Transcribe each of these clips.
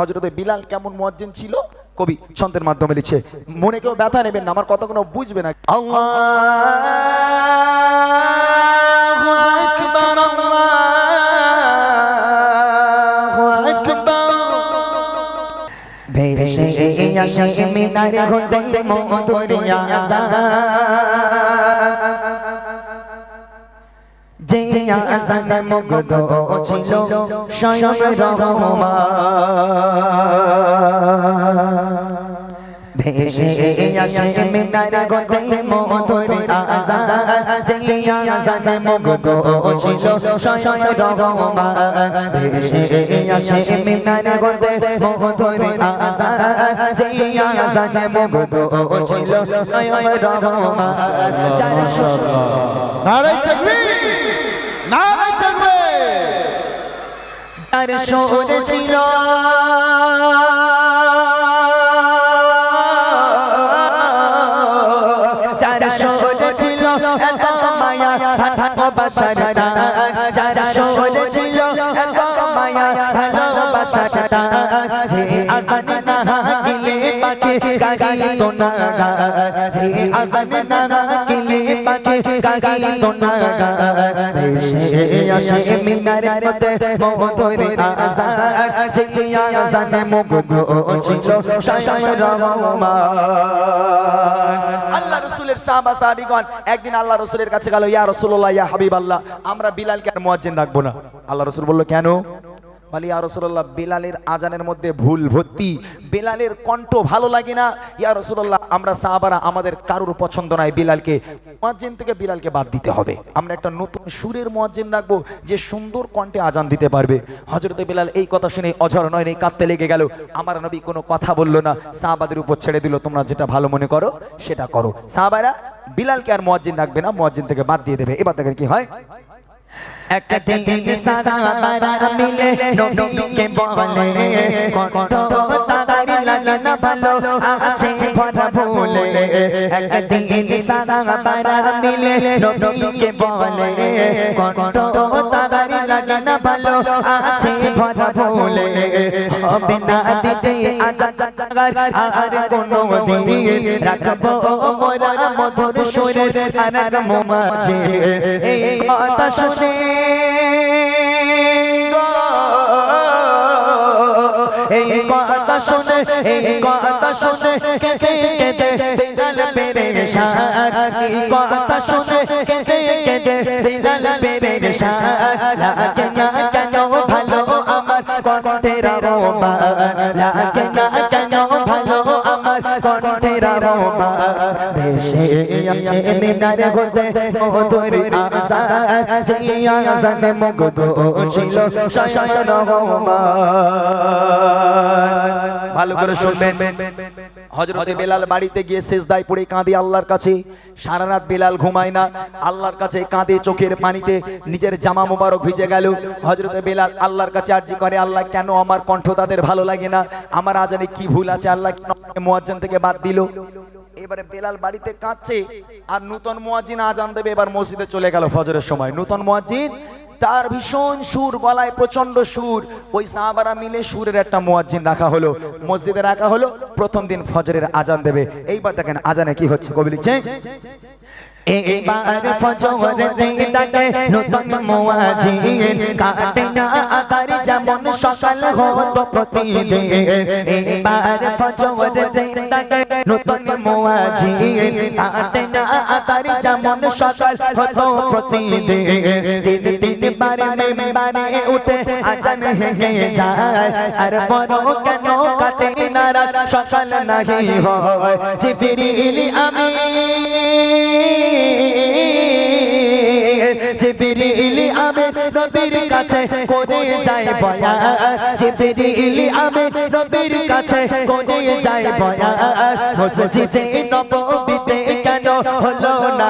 হজরতে বিলাল কেমন মুয়াজ্জিন ছিল? কবি ছন্দের মাধ্যমে লিখছে, মনে কেউ ব্যথা নেবেন না, আমার কথা কোনো বুঝবে না। ভেসে মিনার মধুরিয়া যে আজানে মুগ্ধ ছিল স্বয়ং রহমান ভেসে আসে মিনার হতে মধুরিয়া যে আজানে মুগ্ধ ছিল স্বয়ং রহমান ভেসে আসে মিনার হতে মধুরিয়া যে আজানে মুগ্ধ ছিল স্বয়ং রহমান চারশো নারাই আর সরে আল্লাহ রসুলের সাহাবা, সাহাবিগণ, একদিন আল্লাহ রসুলের কাছে গেল, ইয়া রসুল্লাহ ইয়া হাবিব আল্লাহ আমরা বিলালকে আর মুয়াজ্জিন রাখব না। আল্লাহ রসুল বলল, কেন? বলি, ইয়া বিলালের আজানের মধ্যে ভুল ভর্তি। বিলালের কণ্ঠ ভালো লাগে না। ইয়া আমরা সাহাবারা, আমাদের কারোর পছন্দ নয় বিলালকে, মুয়াজ্জিন থেকে বিলালকে বাদ দিতে হবে। আমরা একটা নতুন সুরের মুয়াজ্জিন রাখব, যে সুন্দর কণ্ঠে আজান দিতে পারবে। হজরতে বিলাল এই কথা শুনে অঝর নয় নেই কাঁদতে লেগে গেল। আমার নবী কোনো কথা বলল না। সাহাবাদের উপর ছেড়ে দিল, তোমরা যেটা ভালো মনে করো, সেটা করো। সাহাবারা, বিলালকে আর মুয়াজ্জিন রাখবে না, মুয়াজ্জিন থেকে বাদ দিয়ে দেবে। এবার দেখেন কি হয়। একদিন সারা মিলে নবীকে বলে কত তাড়াতাড়ি না ভালো আছে ভরা ভুলে একদিন সারা মিলে নবীকে বলে কত তাড়াতাড়ি লাগে না ভালো আছে ভরা ভুলে হবে না দিতে আজাগার আর কোনো দিন রাখব মোরা মধুর সুরে আর মাঝে এই কথা শুনে এই কথা শুনে, এই কথা শুনে, কেঁদে কেঁদে বিলাল পেরেশান এই কথা শুনে, কেঁদে কেঁদে বিলাল পেরেশান লাগে না কেন ভালো আমার কণ্ঠের রোমা লাগে না কেন ভালো আমার কণ্ঠের রোমা ভেসে আছে মিনার হতে মধুর আশা যে আশাতে মুগ্ধ ছিল শয় রহমান ভালো করে শুনবেন। হজরতে বেলাল বাড়িতে গিয়ে শেষদায় পড়ে কাঁদে আল্লাহর কাছে। সারা রাত বেলাল ঘুমায় না। আল্লাহর কাছে কাঁদে চোখের পানিতে। নিজের জামা মোবারক ভিজে গেল। হজরতে বেলাল আল্লাহর কাছে আর্জি করে আল্লাহ কেন আমার কণ্ঠ তাদের ভালো লাগে না? আমার আজানে কি ভুল আছে? আল্লাহ মুয়াজ্জিন থেকে বাদ দিল? এবারে বেলাল বাড়িতে কাঁদছে। আর নূতন মুয়াজ্জিন আজান দেবে। এবার মসজিদে চলে গেল ফজরের সময়। নূতন মুয়াজ্জিন তার ভীষণ সুর, গলায় প্রচণ্ড সুর। ওই সাহাবারা মিলে সুরের একটা মুয়াজ্জিন রাখা হলো। মসজিদে রাখা হলো। প্রথম দিন ফজরের আজান দেবে। এইবার দেখেন আজানে কি হচ্ছে, কবি লিখছে। এবার প্রতিদিন। এবার দিন দিন বারে মেম্বারে উঠে আজান হেগে যায় আর বড় কেন কাটে না রাত সকাল নাহি হয় জিবরিল আমি আমি নবীর কাছে করে বয়া আমি নবীর কাছে করে বয়া হলো না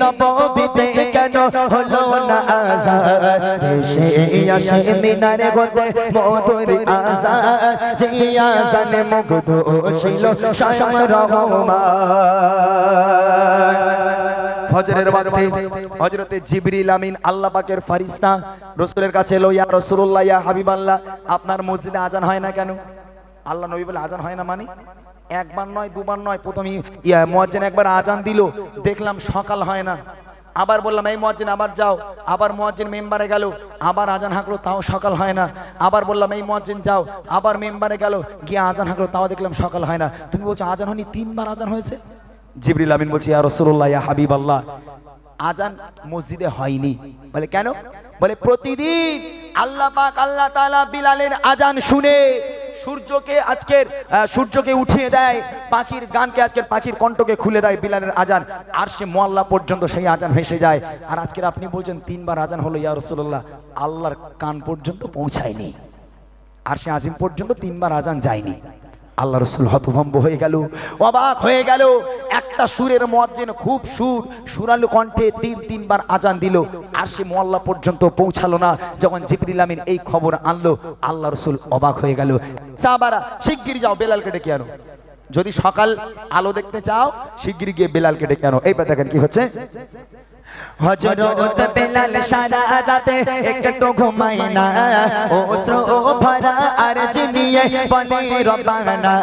নববীতে কেন হলো না দেশে আসে মিনারে গোতে আযানে মুগ্ধ ছিল রহমান। ফজরের ওয়াক্তে হযরতে জিবরিল আমিন আল্লাহ ফারিস্তা, রাসূলের কাছে এলো, ইয়া রাসূলুল্লাহ, ইয়া আপনার মসজিদে আজান হয় না কেন? আল্লাহ নবী বলে, আজান হয় না মানে? একবার নয়, দুবার নয়। প্রথমে মুয়াজ্জিন একবার আজান দিল। দেখলাম সকাল হয় না। আবার বললাম, এই মুয়াজ্জিন, আবার যাও। আবার মুয়াজ্জিন মেম্বারে গেল। আবার আজান হাঁকলো, তাও সকাল হয় না। আবার বললাম, এই মুয়াজ্জিন, যাও। আবার মেম্বারে গেল, গিয়ে আজান হাঁকলো, তাও দেখলাম সকাল হয় না। তুমি বলছো, আজান হয়নি, তিনবার আজান হয়েছে? জিবরিল আমিন বলছি, ইয়া রাসূলুল্লাহ, ইয়া হাবিবাল্লাহ আজান মসজিদে হয়নি। বলে, কেন? বলে, প্রতিদিন আল্লাহ পাক, আল্লাহ তাআলা বিলালের আজান শুনে সূর্যকে আজকের সূর্যকে উঠিয়ে দেয়, পাখির গানকে আজকের পাখির কণ্ঠকে খুলে দেয় বিলালের আজান। আর সে মোয়াল্লা পর্যন্ত সেই আজান ভেসে যায়। আর আজকের আপনি বলছেন, তিনবার আজান হলো, ইয়া রাসূলুল্লাহ, আল্লাহর কান পর্যন্ত পৌঁছায়নি। আর সে আজিম পর্যন্ত তিনবার আজান যায়নি। আল্লাহ রসুল হতভম্ব হয়ে গেল, অবাক হয়ে গেল। একটা সুরের মোয়াজ্জিন, খুব সুর, সুরালু কণ্ঠে তিন, তিনবার আজান দিল। আর সে মোয়াল্লা পর্যন্ত পৌঁছালো না। যখন জিবরিল এই খবর আনলো আল্লাহ রসুল অবাক হয়ে গেল। সাহাবারা, শিগগির যাও, বেলালকে ডেকে আনো। যদি সকাল আলো দেখতে চাও, শিগগির গিয়ে বেলালকে ডেকে আনো। এইবার দেখেন কি হচ্ছে। হজরত বেলাল সারা রাতে একটু ঘুমায় না। ওসরো ভরা আরজ নিয়ে বলে রবানা।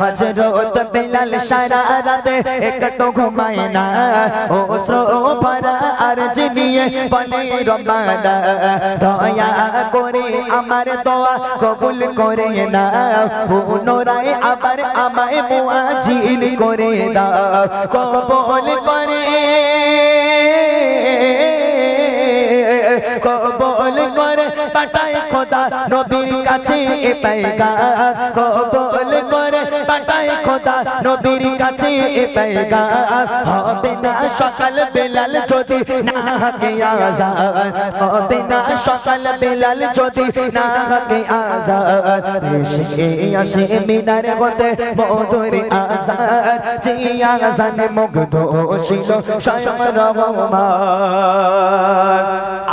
হজরত বেলাল সারা রাতে একটু ঘুমায় না। ওসরো ভরা আরজ নিয়ে বলে রবানা। দয়া করে আমার দোয়া কবুল করে না পুনরায় আবার আমায় মুআজিল করে দাও। কবুল করে। করে পাঠায় খোদা নবীর কাছে এ পায়গা কবল করে পাঠায় খোদা নবীর কাছে এ পায়গা হবে না সকাল বেলাল যদি না হাকে আজান হবে না সকাল বেলাল যদি না হাকে আজান এসে আসে মিনার হতে মধুর আজান যে আজানে মুগ্ধ ছিল স্বয়ং রহমান।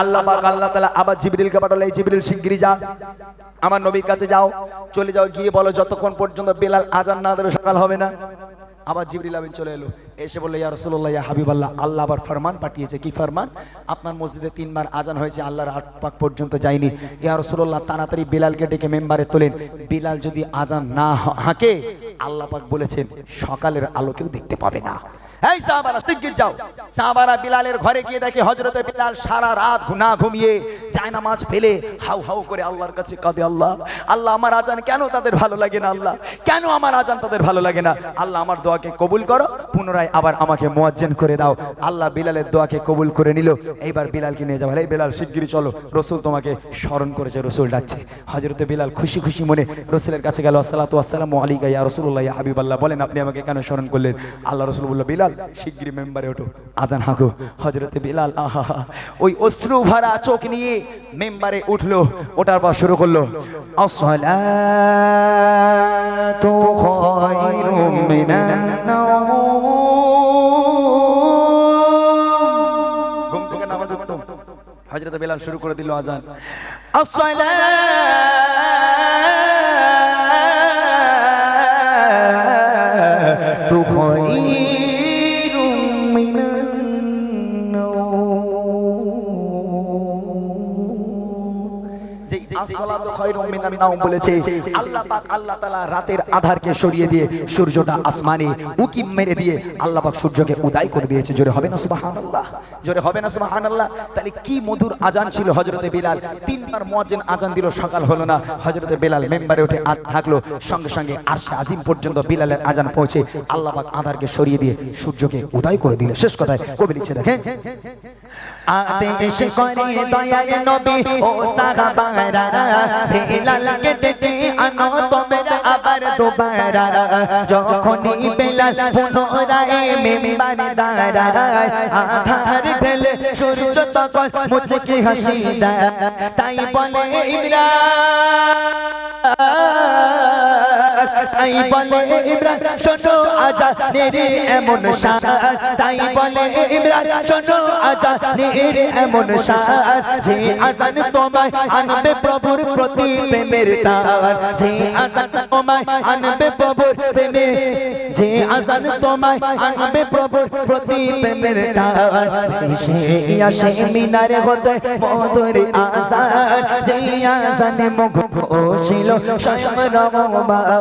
আল্লাহ পাক, আল্লাহ তাআলা আবার জিবরিলকে পাঠালো, এই জিবরিল, শিগগিরই যা। আমার নবীর কাছে যাও, চলে যাও, গিয়ে বলো যতক্ষণ পর্যন্ত বেলাল আজান না দেবে সকাল হবে না। আবার জিবরিল আমিন চলে এলো। এসে বলল, ইয়া রাসূলুল্লাহ, ইয়া হাবিবাল্লাহ, আল্লাহ আবার ফরমান পাঠিয়েছে। কি ফরমান? আপনার মসজিদে তিনবার আজান হয়েছে, আল্লাহর আট পাক পর্যন্ত যায়নি। ইয়া রাসূলুল্লাহ, তাড়াতাড়ি বেলালকে ডেকে মেম্বারে তোলেন। বিলাল যদি আজান না হাঁকে, আল্লাহ পাক বলেছেন, সকালের আলোকেও দেখতে পাবে না। এই সাহাবারা, শিগগির যাও। সাহাবারা বিলালের ঘরে গিয়ে দেখে হযরতে বিলাল সারা রাত না ঘুমিয়ে যায় নামাজ ফেলে হাউ হাউ করে আল্লাহর কাছে কাঁদে, আল্লাহ আল্লাহ আমার আজান কেন তাদের ভালো লাগে না, আল্লাহ? কেন আমার আজান তাদের ভালো লাগে না? আল্লাহ আমার দোয়াকে কবুল করো, পুনরায় আবার আমাকে মুয়াজ্জিন করে দাও। আল্লাহ বিলালের দোয়াকে কবুল করে নিল। এইবার বিলালকে নিয়ে যাও। এই বিলাল, শিগগিরই চলো। রসুল তোমাকে স্মরণ করেছে, রসুল ডাকছে। হযরতে বিলাল খুশি খুশি মনে রসুলের কাছে গেল, আসসালাতু আসসালামু আলাইকা ইয়া রাসূলুল্লাহ, ইয়া হাবিবাল্লাহ। বলেন, আপনি আমাকে কেন স্মরণ করলেন? আল্লাহ রসুল বলল, বিলাল শিগগির মেম্বারে ওঠো। আজান হাঁকো হজরতে বিলাল, আহা ওই অশ্রু ভরা চোখ নিয়ে মেম্বারে উঠল ওটার পর শুরু করল তো খায়রুম মিনান ঘুম হজরত বেলাল শুরু করে দিল আজান তু করে আজান আজিম পর্যন্ত বিলালের আজান পৌঁছে আল্লাহ আধারকে সরিয়ে দিয়ে সূর্যকে উদয় করে দিল। শেষ কথায় কবি লিখছে, দেখেন। আদেশ করে দয়ার নবী ও বেলালকে ডেকে আনো তোমরা আবার দোবারা যখনই বেলাল পুনরায় মেম্বার দাঁড়ায় আধার ঢেলে সূর্য তখন মুচকি হাসি তাই বলে ইমরান তাই বলে ইমরান, শোনো আজা নেরে এমন শান তাই বলে ইমরান, শোনো আজা নেরে এমন শান যে আজান তোমায় আনবে প্রভুর প্রতি প্রেমের তার যে আজান তোমায় আনবে প্রভুর প্রেমে, যে আজান তোমায় আনবে প্রভুর প্রতি প্রেমের তার সে আসে মিনারে হতে মধুর আজান। যে আজানে মুখ ছিল স্বয়ং